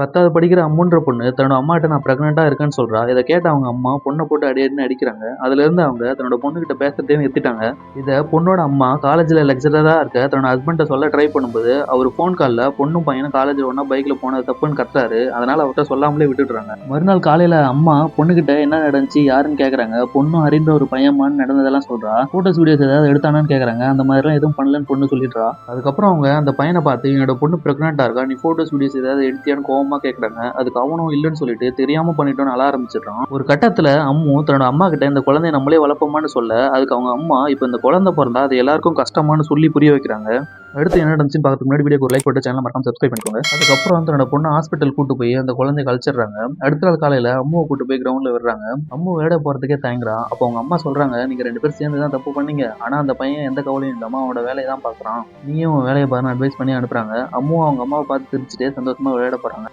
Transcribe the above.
பத்தாவது படிக்கிற அம்முன்ற பொண்ணு தன்னோட அம்மாட்ட நான் ப்ரெக்னெண்ட்டாக இருக்கேன்னு சொல்கிறா இதை கேட்ட அவங்க அம்மா பொண்ணை போட்டு அடி அடின்னு அடிக்கிறாங்க. அதுலேருந்து அவங்க தன்னோட பொண்ணுக்கிட்ட பேசுறதே நிறுத்திட்டாங்க. இதை பொண்ணோட அம்மா காலேஜில் லெக்சராக இருக்க தன்னோட ஹஸ்பண்ட்டை சொல்ல ட்ரை பண்ணும்போது அவர் ஃபோன் காலில் பொண்ணும் பையனும் காலேஜ் ஒன்றா பைக்கில் போனது தப்புன்னு கத்துறாரு. அதனால் அவர்கிட்ட சொல்லாமலே விட்டுடுறாங்க. மறுநாள் காலையில் அம்மா பொண்ணுக்கிட்ட என்ன நடந்துச்சு யாருன்னு கேட்குறாங்க பொண்ணும் அறிந்த ஒரு பையன்மான்னு நடந்ததெல்லாம் சொல்கிறா ஃபோட்டோஸ் வீடியோஸ் ஏதாவது எடுத்தானான்னு கேட்குறாங்க அந்த மாதிரிலாம் எதுவும் பண்ணலன்னு பொண்ணு சொல்லிடுறா. அதுக்கப்புறம் அவங்க அந்த பையனை பார்த்து என்னோட பொண்ணு ப்ரெக்னெண்ட்டாக இருக்கா நீ ஃபோட்டோஸ் வீடியோஸ் ஏதாவது எடுத்தியான்னு கோவம் அம்மா கேட்குறாங்க அதுக்கு அவனும் இல்லைன்னு சொல்லிட்டு தெரியாம பண்ணிட்டோன்னு அழ ஆரம்பிச்சிடுறான். ஒரு கட்டத்துல அம்மு தன்னோட அம்மா கிட்ட இந்த குழந்தைய நம்மளே வளர்ப்போமான்னு சொல்ல அதுக்கு அவங்க அம்மா இப்போ இந்த குழந்தை பிறந்தா அது எல்லாருக்கும் கஷ்டமான்னு சொல்லி புரிய வைக்கிறாங்க. அடுத்து என்ன நடந்துச்சுன்னு பார்க்கறதுக்கு முன்னாடி ஒரு லைக் போட்டு சேனல் மறக்காம சப்ஸ்கிரைப் பண்ணிக்கோங்க. அதுக்கப்புறம் வந்து தன்னோட பொண்ணு ஹாஸ்பிட்டல் கூட்டு போய் அந்த குழந்தைய கழிச்சிடுறாங்க. அடுத்த நாள் காலையில அம்மாவை கூட்டு போய் கிரவுண்ட்ல விடுறாங்க. அம்மா வேட போறதுக்கே தயங்குறா. அப்போ அவங்க அம்மா சொல்றாங்க நீங்க ரெண்டு பேரும் சேர்ந்து தான் தப்பு பண்ணீங்க. ஆனா அந்த பையன் எந்த கவலையும் இல்லாம அவனோட வேலையை தான் பாக்குறான் நீயும் வேலையை பாருன்னு அட்வைஸ் பண்ணி அனுப்புறாங்க. அம்மாவும் அவங்க அம்மாவை பார்த்து சிரிச்சுட்டே சந்தோஷமா விளையாட போறாங்க.